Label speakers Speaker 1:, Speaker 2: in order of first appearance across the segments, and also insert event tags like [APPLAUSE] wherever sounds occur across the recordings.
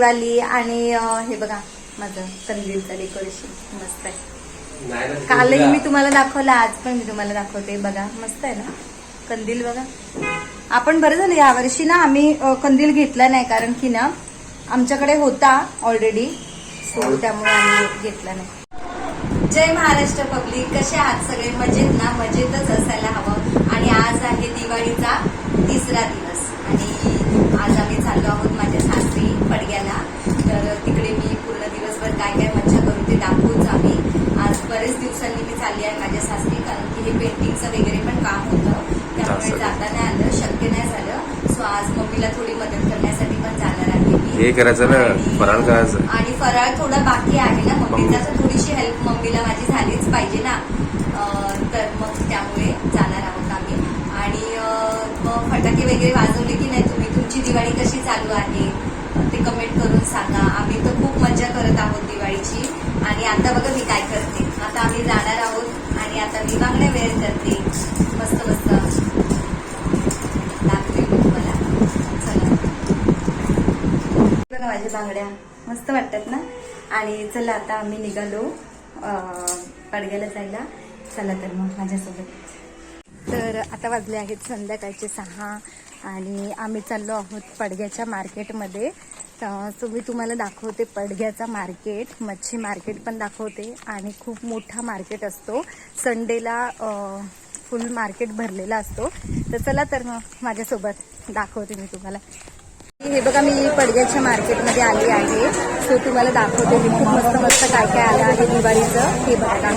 Speaker 1: दिवाळी आणि अं, हे बघा माझं कंदीलचं डेकोरेशन मस्त आहे. कालही मी तुम्हाला दाखवलं आज पण मी तुम्हाला दाखवते. बघा मस्त आहे ना? कंदील बघा. आपण बरं झालं यावर्षी ना आम्ही अं, कंदील घेतला नाही कारण की ना आमच्याकडे होता ऑलरेडी सो त्यामुळे आम्ही घेतला नाही. जय महाराष्ट्र पब्लिक. कसे आहात सगळे? मजेत ना? मजेतच असायला हवं. आणि आज आहे दिवाळीचा हे
Speaker 2: करायचं ना फराळ करायचं.
Speaker 1: आणि फराळ थोडा बाकी आहे ना मम्मीचा तर थोडीशी हेल्प मम्मीला माझी झालीच पाहिजे ना. अं, तर मग त्यामुळे जाणार आहोत आम्ही. आणि अं, मग फटाके वगैरे वाजवले की नाही तुम्ही? तुमची दिवाळी कशी चालू आहे? ते कमेंट करून सांगा. आम्ही तर खूप मजा करत आहोत दिवाळीची. आणि आता बघा मी काय करते. आता आम्ही जाणार आहोत आणि आता मी बांगड्या वेअर करते. बघा माझ्या बांगड्या मस्त वाटतात ना? आणि चला आता आम्ही निघालो पडग्याला जायला. चला तर मग माझ्यासोबत. तर आता वाजले आहेत संध्याकाळचे सहा आणि आम्ही चाललो आहोत पडग्याच्या मार्केटमध्ये. सो मी तुम्हाला दाखवते पडग्याचा मार्केट मच्छी मार्केट पण दाखवते आणि खूप मोठा मार्केट असतो. संडेला फुल मार्केट भरलेला असतो. तर चला तर मग माझ्यासोबत दाखवते मी तुम्हाला. हे बघा मी पडग्याच्या मार्केटमध्ये आली आहे. सो तुम्हाला दाखवते मी खूप मस्त मस्त काय काय आलं आहे दिवाळीचं. हे बघा.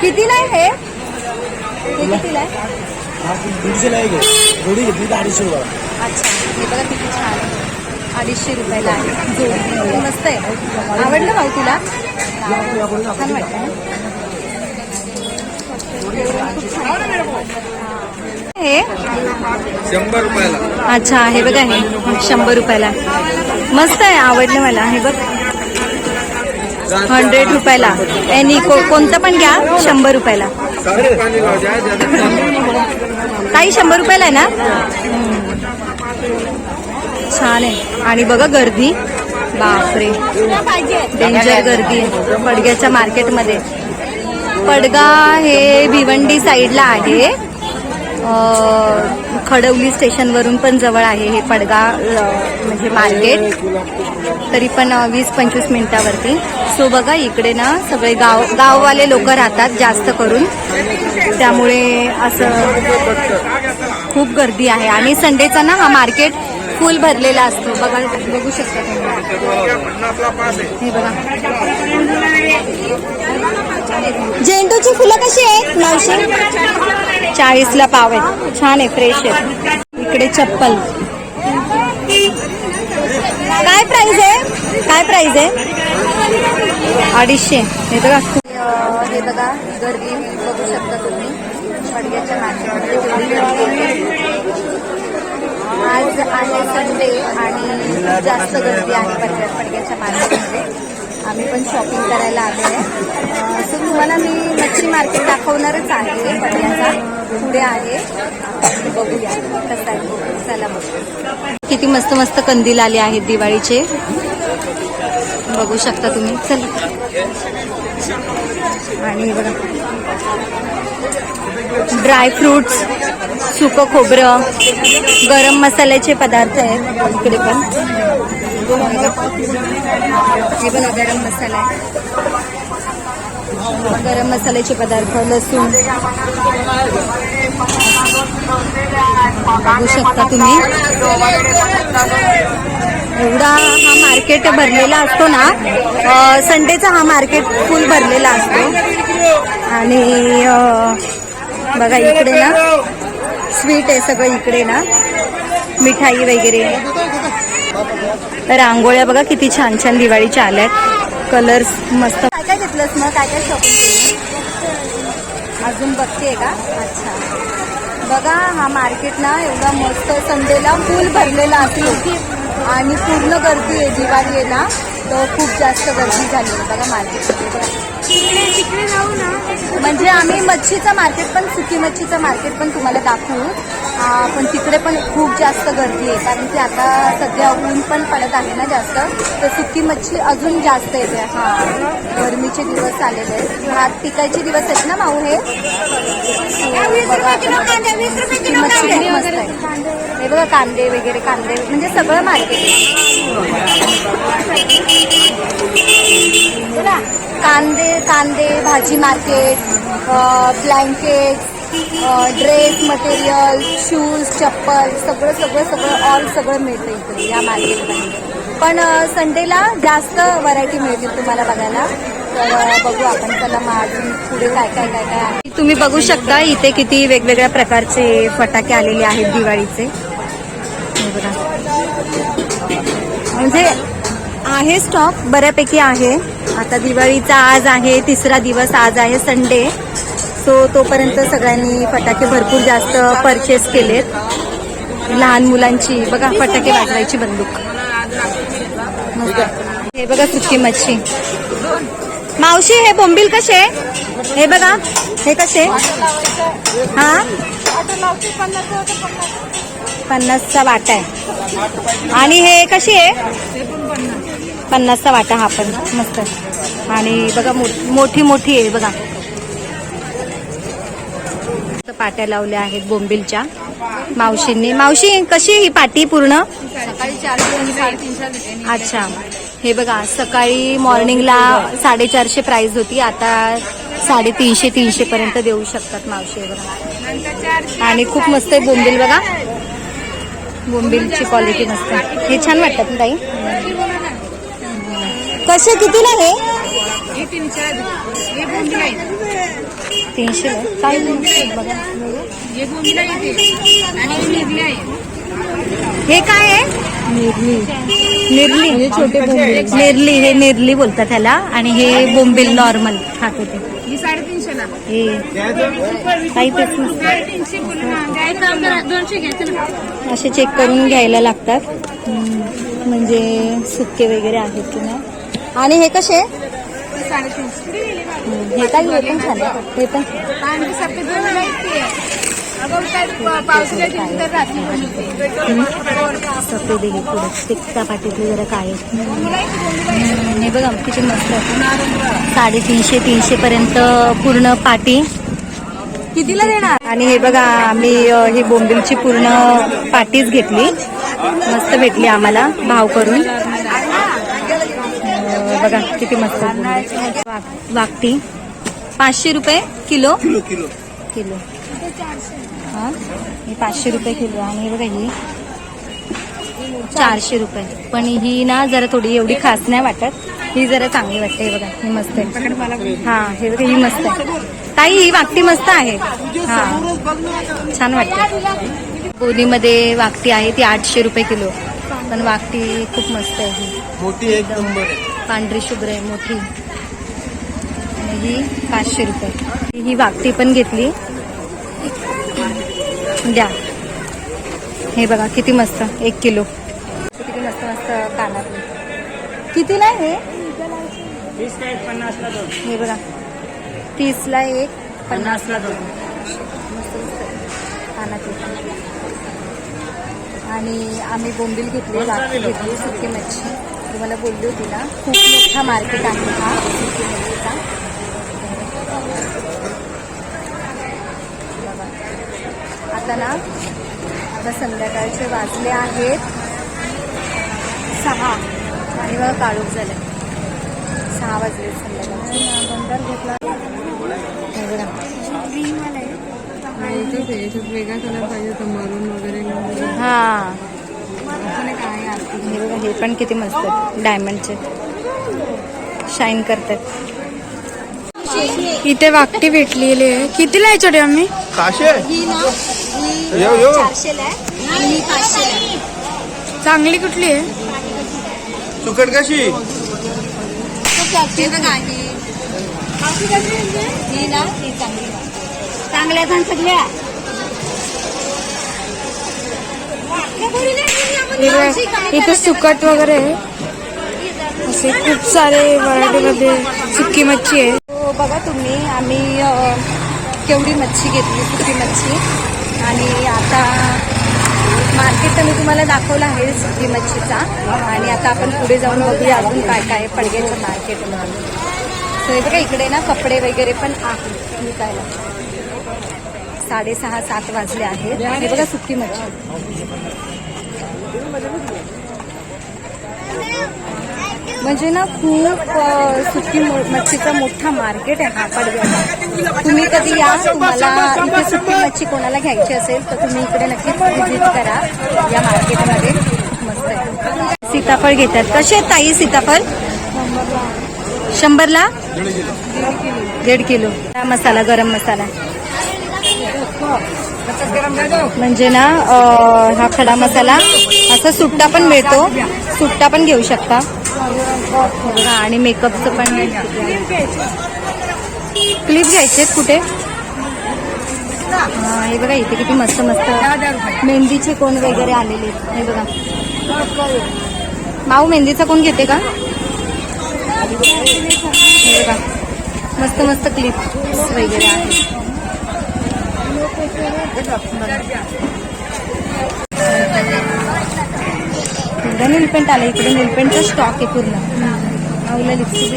Speaker 1: कितीला आहे हे? हे कितीला आहे?
Speaker 3: अडीचशे रुपये
Speaker 1: अच्छा. हे बघा किती छान आहे. अडीचशे रुपयाला आहे. जोडी मस्त आहे. आवडलं भाऊ तुला? छान वाटतं हे
Speaker 2: शंभर रुपयाला.
Speaker 1: अच्छा हे बघा हे. शंभर रुपयाला. मस्त आहे आवडलं मला. हे बघ. हंड्रेड रुपयाला. एनी को कोणतं पण घ्या. शंभर रुपयाला. ताई शंभर रुपयाला आहे ना? छान आहे. आणि बघा गर्दी. बापरे. डेंजर गर्दी. आहे पडग्याच्या मार्केटमध्ये पडगा हे भिवंडी साईडला आहे. खडवली स्टेशनवरून पण जवळ आहे हे पडगा म्हणजे मार्केट. तरी पण वीस पंचवीस मिनिटावरती. सो बघा इकडे ना सगळे गाव गाववाले लोक राहतात जास्त करून. त्यामुळे असं खूप गर्दी आहे. आणि संडेचा ना हा मार्केट फुल भरलेला असतो. बघा बघू शकता तुम्ही. हे बघा. झेंडूची फुलं कशी आहेत नऊशे चाळीसला पाव आहेत छान आहे फ्रेश आहे. इकडे चप्पल. काय प्राइस आहे? काय प्राइस आहे? अडीचशे. हे बघा. हे बघा गर्दी बघू शकता तुम्ही. फडक्याच्या मार्केटमध्ये आज आहे संडे आणि जास्त गर्दी आहे पडग्या पडग्याच्या मार्केटमध्ये. आम्ही पण शॉपिंग करायला आलो आहे. सो तुम्हाला मी मच्छी मार्केट दाखवणारच आहे पडण्याचा पुढे आहे. बघूया. कसं आहे? चला बघू किती मस्त मस्त कंदील आले आहेत दिवाळीचे. बघू शकता तुम्ही. चला. आणि बघा. ड्राय फ्रुट्स सुकं खोबरं गरम मसाल्याचे पदार्थ आहेत. इकडे पण. हे बघा गरम मसाला आहे. गरम मसाल्याचे पदार्थ लसूण. बघू शकता तुम्ही. एवढा हा मार्केट भरलेला असतो ना संडेचा हा मार्केट फुल भरलेला असतो. आणि बघा इकडे ना स्वीट आहे सगळं इकडे ना मिठाई वगैरे. रांगोळ्या बघा किती छान छान दिवाळीच्या आल्यात कलर्स मस्त. काय काय घेतलंस मग? काय काय शॉपिंग केली अजून बघते का? अच्छा. बघा हा मार्केट ना एवढा मस्त संडेला फुल भरलेला असेल. आणि पूर्ण गर्दी आहे दिवाळी आहे ना तर खूप जास्त गर्दी झाली बघा मार्केटमध्ये म्हणजे आम्ही मच्छीचं मार्केट पण सुकी मच्छीचं मार्केट पण तुम्हाला दाखवू. पण तिकडे पण खूप जास्त गर्दी आहे कारण की आता सध्या ऊन पण पडत आहे ना जास्त. तर सुकी मच्छी अजून जास्त येते. हां गरमीचे दिवस आलेले आहेत. भात पिकायचे दिवस आहेत ना माऊ हे? हो, सुकी मच्छी खूप मस्त आहे. हे बघा कांदे वगैरे कांदे म्हणजे सगळं मार्केट. आहे कांदे कांदे भाजी market blanket dress material shoes चप्पल सगळं सगळं सगळं ऑल सगळं मिळतं इकडे या मार्केटमध्ये. पण संडेला जास्त व्हरायटी मिळते तुम्हाला बघायला. तर बघू आपण त्याला अजून पुढे काय काय काय काय आहे. तुम्ही बघू शकता इथे किती वेगवेगळ्या प्रकारचे फटाके आलेले आहेत दिवाळीचे. म्हणजे आहे स्टॉक बऱ्यापैकी आहे. आता दिवाळीचा आज आहे तिसरा दिवस आज आहे संडे सो तोपर्यंत सगळ्यांनी फटाके भरपूर जास्त परचेस केलेत. लहान मुलांची बघा फटाके वाजवायची बंदूक. हे बघा सुकी मच्छी. मावशी हे बोंबील कसे? हे बघा हे कसे? हा? पन्नासचा वाटा आहे. आणि हे कशी आहे? पन्नासचा वाटा हा पण. मस्त. आणि बघा मोठी मोठी आहे बघा. पाट्या लावल्या आहेत बोंबिलच्या मावशींनी. मावशी कशी ही पाटी पूर्ण? अच्छा. हे बघा सकाळी मॉर्निंगला साडेचारशे प्राइस होती. आता साडेतीनशे तीनशे पर्यंत देऊ शकतात मावशी बघा. आणि खूप मस्त आहे बोंबील बघा. बोंबीलची क्वालिटी मस्त हे छान वाटतात ना ताई? कसे? कितीला हे
Speaker 4: हे तीनशे हे
Speaker 1: काय बघा.
Speaker 4: हे हे आहे
Speaker 1: हे काय आहे? निर्ली. निर्ली. छोटे बोंबील. निर्ली. हे निर्ली बोलतात त्याला. आणि हे बोंबील नॉर्मल. खाते ते
Speaker 4: ही साडेतीनशेला.
Speaker 1: हे. काही असे चेक करून घ्यायला लागतात. म्हणजे सुके वगैरे आहेत की नाही? आणि हे कसे?
Speaker 4: हे
Speaker 1: हे काय हे पण छान. हे पण
Speaker 4: सफेद
Speaker 1: हे पुढे. पाटीतले जरा काय हे बघा किती मस्त. साडेतीनशे तीनशे पर्यंत पूर्ण पाटी. कितीला देणार? आणि हे बघा आम्ही ही बोंबिलची पूर्ण पाटीच घेतली. मस्त भेटली आम्हाला भाव करून. बघा किती मस्त वाकटी पाचशे रुपये किलो?
Speaker 3: Kilo kilo.
Speaker 1: किलो. हा? हे पाचशे रुपये किलो आणि हे बघा ही. चारशे रुपये. पण ही ना जरा थोडी एवढी खास नाही वाटत. ही जरा चांगली वाटते. हे बघा ही मस्त आहे. हा हे बघा ही मस्त आहे. ताई ही वाकटी मस्त आहे. हा. छान वाटते. बोनीमध्ये वाकटी आहे ती आठशे रुपये किलो. पण वाकटी खूप मस्त आहे ही.
Speaker 3: मोठी एक नंबर आहे.
Speaker 1: पांढरी शुभ्र आहे मोठी. ही पाचशे रुपये. ही वाकटी पण घेतली. द्या. हे बघा किती मस्त. एक किलो. किती मस्त मस्त कानातले कितीला आहे हे? हे बघा. तीसला एक. पन्नासला दोन. मस्त मस्त आहे. कानातले पण. आणि आम्ही बोंबील घेतली वाकटी घेतली सुकी मच्छी तुम्हाला बोलली होती ना खूप मोठा मार्केट आहे हा. आता ना आता संध्याकाळचे वाजले आहेत सहा. आणि बघा काळोख झाले सहा वाजले संध्याकाळचे. बंदर घेतला हे
Speaker 4: वेगळा कलर पाहिजे तर मरून वगैरे.
Speaker 1: हा. हे बघा हे पण किती मस्त आहेत. डायमंडचे शाईन करतात
Speaker 5: इथे वाकटी भेटलेली आहे. कितीला आहे छोटे आम्ही
Speaker 1: ही ही ही
Speaker 5: चांगली कुठली आहे?
Speaker 3: सुकट कशी?
Speaker 1: हे बघा ही. ही ना ही चांगली चांगल्या पण सगळ्या?
Speaker 5: इथे सुकट वगैरे आहे. असे खूप सारे व्हरायटीमध्ये सुकी मच्छी आहे.
Speaker 1: हो बघा तुम्ही आम्ही केवढी मच्छी घेतली सुकी मच्छी. आणि आता तर मी तुम्हाला दाखवलं आहे सुकी मच्छीचा. आणि आता आपण पुढे जाऊन बघूया अजून काय काय आहे मार्केट म्हणून बघा इकडे ना कपडे वगैरे पण आहेत. विकायला साडेसहा सात वाजले आहेत. आणि बघा सुकी मच्छी म्हणजे ना खूप सुट्टी सुकी मच्छीचा मोठा मार्केट आहे हा पडव्याला तुम्ही कधी या? तुम्हाला इथे सुकी मच्छी कोणाला घ्यायची असेल तर तुम्ही इकडे नक्कीच व्हिजिट करा या मार्केटमध्ये. मस्त आहे. सीताफळ घेतात. कसे आहेत ताई सीताफळ? शंभरला? दीड किलो. हा मसाला गरम मसाला. म्हणजे ना हा खडा मसाला असा सुट्टा पण मिळतो. सुट्टा पण घेऊ शकता. आणि मेकअपचं पण क्लिप घ्यायचे कुठे? हे बघा इथे किती मस्त मस्त मेहंदीचे कोण वगैरे आलेले आहेत. हे बघा. माऊ मेहंदीचा कोण घेते का? हे बघा. मस्त मस्त क्लिप वगैरे आहे एवढा निलपेंट आलं इकडे निलपेंटचा स्टॉक आहे पूर्ण. माऊला लिपस्टिक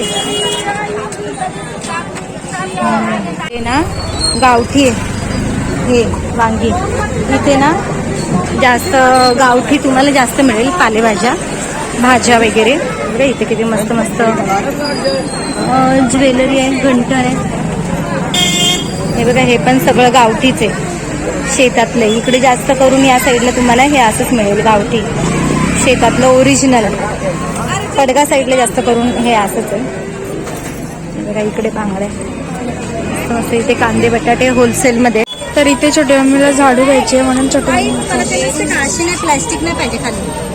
Speaker 1: हे ना गावठी आहे. हे वांगी. इथे ना जास्त गावठी तुम्हाला जास्त मिळेल पालेभाज्या भाज्या वगैरे. बघा इथे किती मस्त मस्त ज्वेलरी आहे घंट आहे. हे बघा हे पण सगळं गावठीच आहे. शेतातलं. इकडे जास्त करून या साईडला तुम्हाला हे असंच मिळेल गावठी. शेतातलं ओरिजिनल पडगा साईडला जास्त करून हे असंच आहे. हे बघा इकडे बांगड्या मस्त इथे कांदे बटाटे होलसेलमध्ये
Speaker 5: तर इथे छोट्या मम्मीला झाडू घ्यायची आहे म्हणून
Speaker 1: नाही प्लॅस्टिक नाही पाहिजे खाली.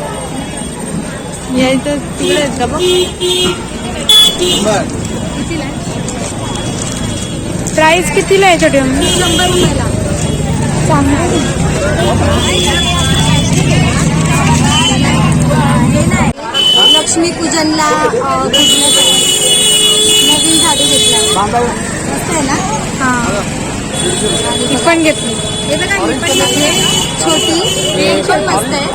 Speaker 5: प्राइस कितीला आहे.
Speaker 1: हे लक्ष्मीपूजनला अं, पूजण्यासाठी नवीन झाडू घेतला. मस्त आहे ना?
Speaker 5: हा. पण घेतली.
Speaker 1: हे बघा पण घेतली. छोटी ही पण मस्त आहे.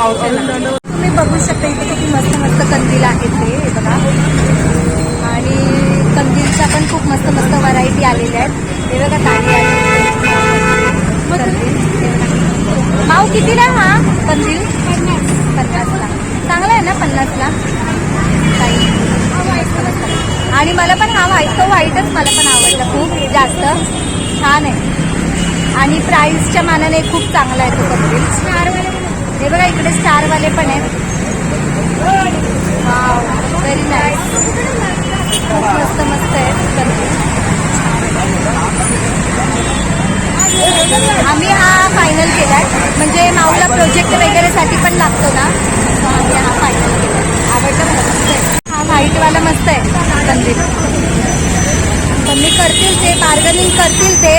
Speaker 1: तुम्ही बघू शकता इथे किती मस्त मस्त कंदील आहेत ते बघा. आणि कंदीलच्या पण खूप मस्त मस्त व्हरायटी आलेल्या आहेत. हे बघा हे बघा. माऊ कितीला हा कंदील? पन्नासला चांगला आहे ना पन्नासला. आणि मला पण हा व्हाईट तो व्हाईटच मला पण आवडला खूप जास्त. छान आहे. आणि प्राइसच्या मानाने खूप चांगला आहे तो कंदील. स्टारवाले. हे बघा इकडे स्टारवाले पण आहेत. व्हेरी नाईस खूप मस्त मस्त आहेत कंदील आम्ही हा फायनल केलाय म्हणजे माऊला प्रोजेक्ट वगैरेसाठी पण लागतो ना? तर हा मला मस्त आहे हा व्हाईटवाला मस्त आहे. कंदील कमी करतील ते बार्गनिंग करतील ते.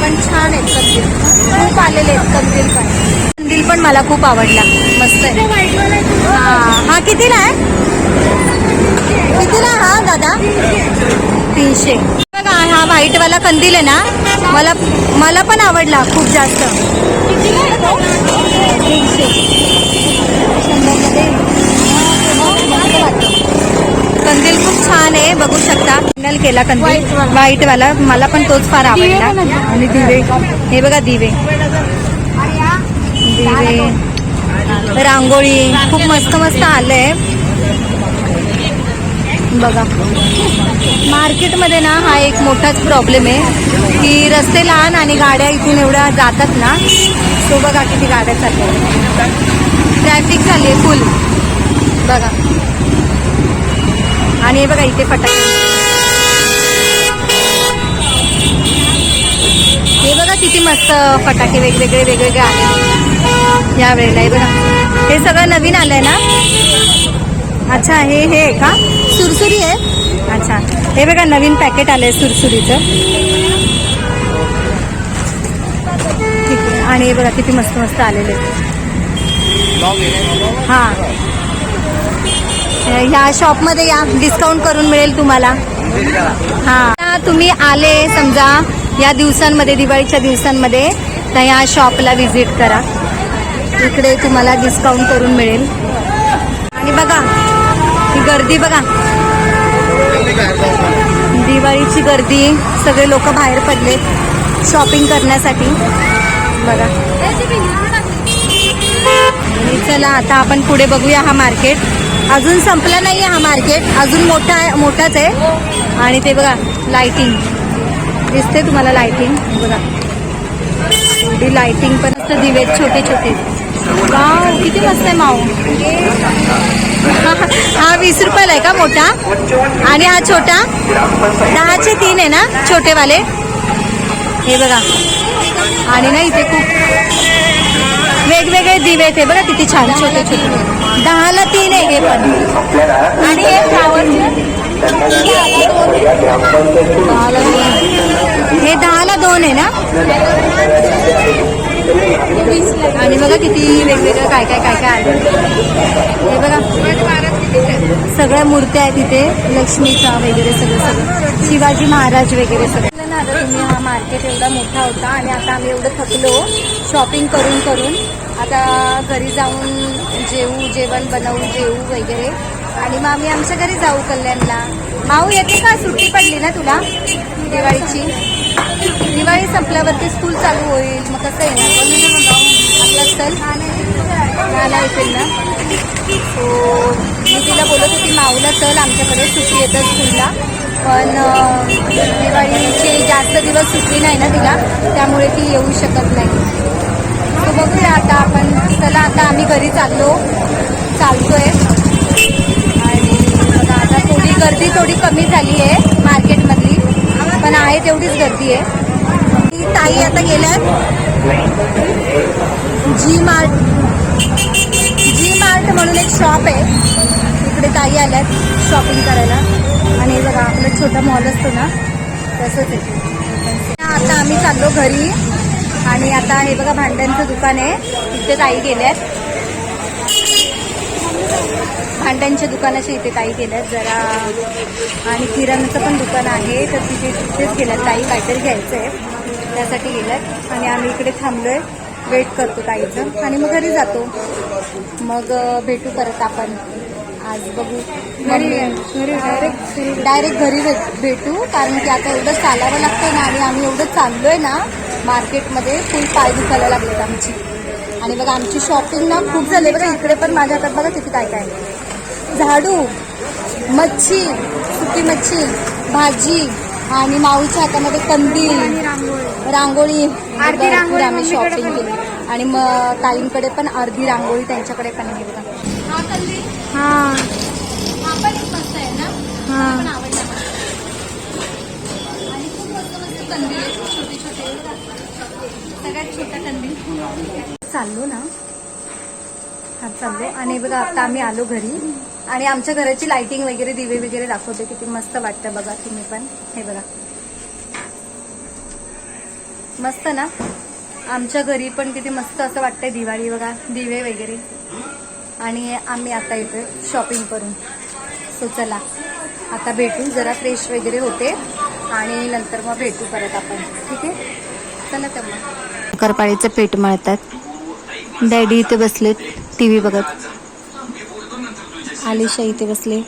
Speaker 1: पण छान आहेत कंदील खूप आलेले आहेत कंदील पण. कंदील पण मला खूप आवडला. मस्त आहे. हा. हा कितीला आहे? कितीला हा दादा? तीनशे. बघा हा व्हाईटवाला कंदील आहे ना मला मला पण आवडला खूप जास्त. कंदील खूप छान आहे बघू शकता. फायनल केला कंदील. व्हाईट वाला मला पण तोच फार आवडला. आणि दिवे. हे बघा दिवे. दिवे. रांगोळी. खूप मस्त मस्त आलंय. बघा. मार्केटमध्ये ना हा एक मोठाच प्रॉब्लेम आहे की रस्ते लहान आणि गाड्या इथून एवढ्या जातात ना तो बघा किती गाड्या चालल्या ट्रॅफिक झाली आहे फुल बघा. आणि हे बघा इथे फटाके. हे बघा किती मस्त फटाके वेगवेगळे वेगवेगळे आले. या वेळेला हे बघा. हे सगळं नवीन आलंय ना? अच्छा हे हे आहे का? सुरसुरी आहे. अच्छा. हे बघा नवीन पॅकेट आलंय सुरसुरीचं. ठीक आहे. आणि हे बघा किती मस्त मस्त आलेले आहेत. हा. ह्या शॉपमध्ये या डिस्काउंट करून मिळेल तुम्हाला. हा. तुम्ही आले समजा या दिवसांमध्ये दिवाळीच्या दिवसांमध्ये तर या शॉपला व्हिजिट करा. इकडे तुम्हाला डिस्काउंट करून मिळेल. आणि बघा ही गर्दी बघा. दिवाळीची गर्दी सगळे लोक बाहेर पडले शॉपिंग करण्यासाठी. बघा. चला आता आपण पुढे बघूया हा मार्केट अजून संपला नाही हा मार्केट अजून मोठा आहे मोठाच आहे. आणि ते बघा लाइटिंग दिसते तुम्हाला लाइटिंग बघा. एवढी लाइटिंग पण असतं दिवे छोटे छोटे वाव किती मस्त आहे माऊ. हा वीस रुपयाला आहे का मोठा? आणि हा छोटा? दहाचे तीन आहे ना छोटेवाले? हे बघा. आणि ना इथे खूप वेगवेगळे दिवे आहेत हे बघा किती छान छोटे छोटे. दहाला तीन आहे हे पण. आणि हे फ्लावरचे? हे दहाला दोन आहे ना? आणि बघा किती वेगवेगळं काय काय काय काय आहे. हे बघा. सगळ्या मूर्त्या आहेत तिथे. लक्ष्मीचा वगैरे सगळं सगळं. शिवाजी महाराज वगैरे सगळं. ना आता तुम्ही हा मार्केट एवढा मोठा होता आणि आता आम्ही एवढं थकलो. शॉपिंग करून करून. आता घरी जाऊन जेवू जेवण बनवू जेवू वगैरे. आणि मग आम्ही आमच्या घरी जाऊ कल्याणला. माऊ येते का? सुट्टी पडली ना तुला? दिवाळीची? दिवाळी संपल्यावरती स्कूल चालू होईल. मग कसं येणार आपलं चल ना. सो मी तिला बोलत होती माऊला चल आमच्याकडे सुट्टी येतं स्कूलला पण दिवाळीचे दिवाळीची जास्त दिवस सुट्टी नाही ना तिला त्यामुळे ती येऊ शकत नाही. सो बघूया आता आपण चला आता आम्ही घरी चाललो. चालतोय. आणि आता थोडी गर्दी थोडी कमी झाली आहे. तेवढीच गर्दी आहे. ती ताई आता गेल्या जी मार्ट जी मार्ट म्हणून एक शॉप आहे. इकडे ताई आल्यात शॉपिंग करायला. आणि बघा आपलं छोटा मॉल असतो ना तसंच आहे. आता आम्ही चाललो घरी. आणि आता हे बघा भांड्यांचं दुकान आहे. तिथे ताई गेल्यात. भांड्यांच्या दुकानाच्या इथे ताई गेल्यात जरा. आणि किराणाचं पण दुकान आहे तर तिथे तिथेच गेल्यात. ताई काहीतरी घ्यायचं आहे त्यासाठी गेल्यात. आणि आम्ही इकडे थांबलोय वेट करतो ताईचं. आणि मग घरी जातो. मग भेटू परत आपण. आज बघू. डायरेक्ट डायरेक्ट घरी भेट- कारण की आता एवढं चालावं लागतं ना आणि आम्ही एवढं चाललोय ना मार्केटमध्ये फुल पाय दुखायला लागलेत आमची. आणि बघा आमची शॉपिंग ना खूप झाली. बघा इकडे पण माझ्या हातात बघा किती काय काय. झाडू मच्छी सुकी मच्छी भाजी आणि माऊच्या हातामध्ये कंदील रांगोळी.
Speaker 5: अर्धी रांगोळी
Speaker 1: आम्ही शॉपिंग केली. आणि मग ताईंकडे पण अर्धी रांगोळी त्यांच्याकडे पण आहे बघा. हा कंदील
Speaker 5: हा.
Speaker 1: हा
Speaker 5: हा.
Speaker 1: छोटे छोटे. सगळ्यात छोटा कंदील. चाललो ना. हा चाललो. आणि बघा आता आम्ही आलो घरी. आणि आमच्या घराची लाइटिंग वगैरे दिवे वगैरे दाखवते. किती मस्त वाटतं बघा तुम्ही पण. हे बघा. मस्त ना? आमच्या घरी पण किती मस्त असं वाटतंय दिवाळी बघा दिवे वगैरे. आणि आम्ही आता येतोय शॉपिंग करून. सो चला. आता भेटू जरा फ्रेश वगैरे होते. आणि नंतर मग भेटू परत आपण. ठीक आहे? चला तर मग. करपाळीचं पेट मळतात. डॅडी इथे बसलेत टी व्ही बघत. आलिशा इथे बसले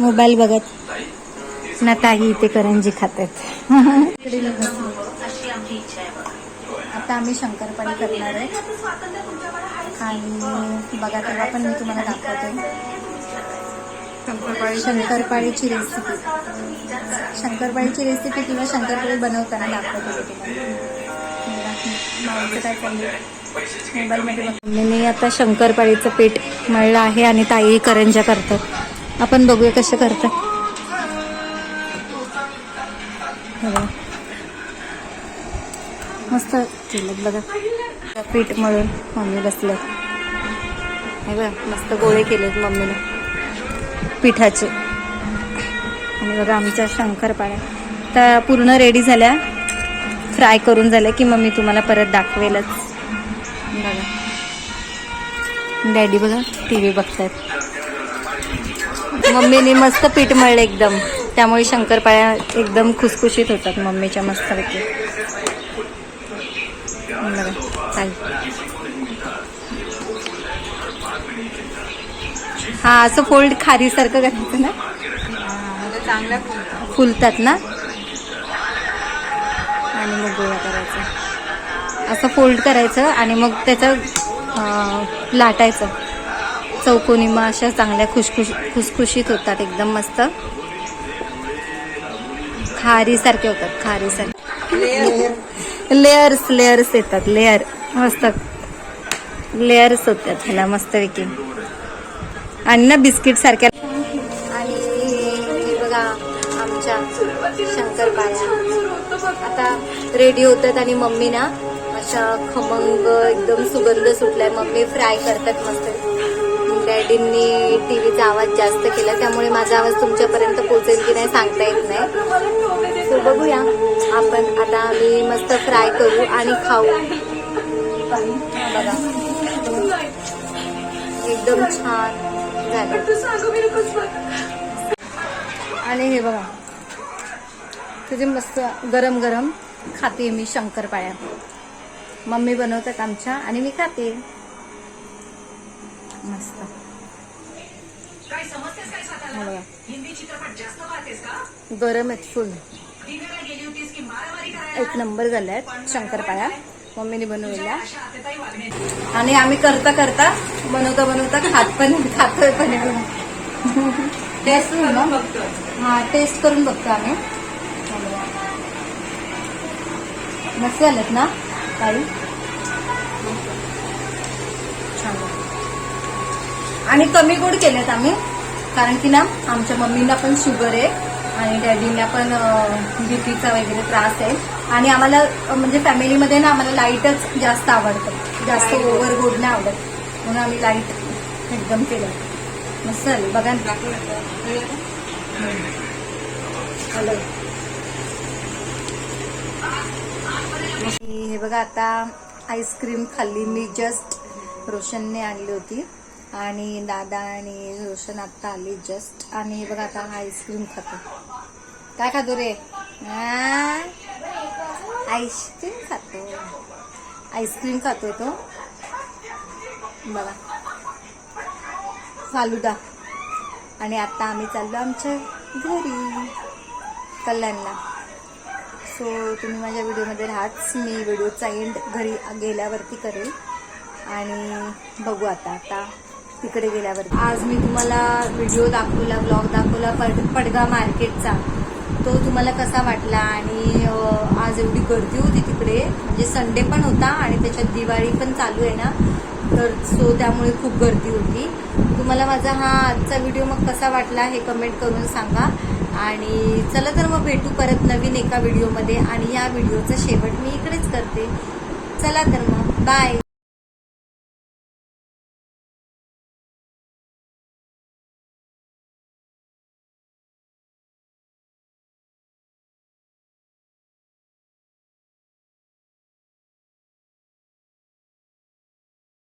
Speaker 1: मोबाईल बघत. ना ताई इथे करंजी खातात आता आम्ही शंकरपाळी करणार आहे. आणि बघा तेव्हा पण मी तुम्हाला दाखवते. शंकरपाळीची रेसिपी शंकरपाळीची रेसिपी किंवा शंकरपाळी बनवताना दाखवते तुम्हाला. बघा, काय चाललंय मोबाईलमध्ये मी आता शंकरपाळीचं पीठ मळलं आहे आणि ताई करंजा करतात. आपण बघूया कसं करतात. मस्त केलं बघा. पीठ मळून मम्मी बसले हे बघा मस्त गोळे केलेत मम्मीने. पिठाचे. आणि बघा आमच्या शंकरपाळ्या. तर पूर्ण रेडी झाल्या. फ्राय करून झालं की मग मी तुम्हाला परत दाखवेलच. बघा. डॅडी बघा टी व्ही बघतात मम्मीने मस्त पीठ मळलं एकदम. त्यामुळे शंकरपाळ्या एकदम खुसखुशीत होतात मम्मीच्या मस्तपैकी. बघा चालेल. हा असं फोल्ड खारीसारखं करायचं ना?
Speaker 4: चांगल्या
Speaker 1: फुलतात ना? मग गोळा करायचा. असं फोल्ड करायचं आणि मग त्याचं लाटायचं. चौकोनी मग अशा चांगल्या खुशखुश खुसखुशीत होतात एकदम मस्त. खारीसारखे होतात खारीसारखे. लेअर्स लेअर्स येतात लेअर मस्त. लेअर्स होतात ह्याला मस्तपैकी. आणि ना बिस्किट सारख्या. आणि बघा आमच्या शंकरपाळ्या. आता रेडी होतात आणि मम्मी ना अशा खमंग एकदम सुगंध सुटलाय. मम्मी फ्राय करतात मस्त. डॅडींनी टीव्हीचा आवाज जास्त केला. त्यामुळे माझा आवाज तुमच्यापर्यंत पोहोचेल की नाही सांगता येत नाही. सो बघूया. आपण आता आम्ही मस्त फ्राय करू आणि खाऊ. बघा. एकदम छान झालं. आणि हे बघा. तुझे मस्त गरम गरम खाते मी शंकरपाळ्या. मम्मी बनवतात आमच्या आणि मी खाते. मस्त. हा. गरम आहेत फुल एक नंबर झालाय शंकरपाळ्या. मम्मीने बनवलेल्या. आणि आम्ही करता करता बनवता बनवता खात पण खातोय पण टेस्ट [LAUGHS] हा टेस्ट करून बघतो आम्ही. मस्त झालेत ना? छान. आणि कमी गोड केलेत आम्ही कारण की ना आमच्या मम्मीला पण शुगर आहे आणि डॅडीला पण बीपीचा वगैरे त्रास आहे. आणि आम्हाला म्हणजे फॅमिलीमध्ये ना आम्हाला लाईटच जास्त आवडतं. जास्त ओव्हर गोड नाही आवडत. म्हणून आम्ही लाइट एकदम केलं मस्त झालं. बघा ना. हे बघा आता आईस्क्रीम खाल्ली मी जस्ट रोशनने आणली होती. आणि दादा आणि रोशन आत्ता आली जस्ट आणि हे बघा आता आईस्क्रीम खातो. काय खातो रे? आईस्क्रीम खातो. आईस्क्रीम खातोय तो. बघा. फालुदा. आणि आता आम्ही चाललो आमच्या घरी. कल्याणला. सो तुम्ही माझ्या व्हिडिओमध्ये राहाच. मी व्हिडिओचा एंड घरी गेल्यावरती करेल. आणि बघू आता आता तिकडे गेल्यावरती. आज मी तुम्हाला व्हिडिओ दाखवला ब्लॉग दाखवला पड पडगा मार्केटचा. तो तुम्हाला कसा वाटला आणि आज एवढी गर्दी होती तिकडे. म्हणजे संडे पण होता आणि त्याच्यात दिवाळी पण चालू आहे ना. तर सो त्यामुळे खूप गर्दी होती. तुम्हाला माझा हा आजचा व्हिडिओ मग कसा वाटला हे कमेंट करून सांगा. आणि चला तर मग भेटू परत नवीन एका व्हिडिओमध्ये आणि या व्हिडिओचा शेवट मी इकडेच करते. चला तर मग. बाय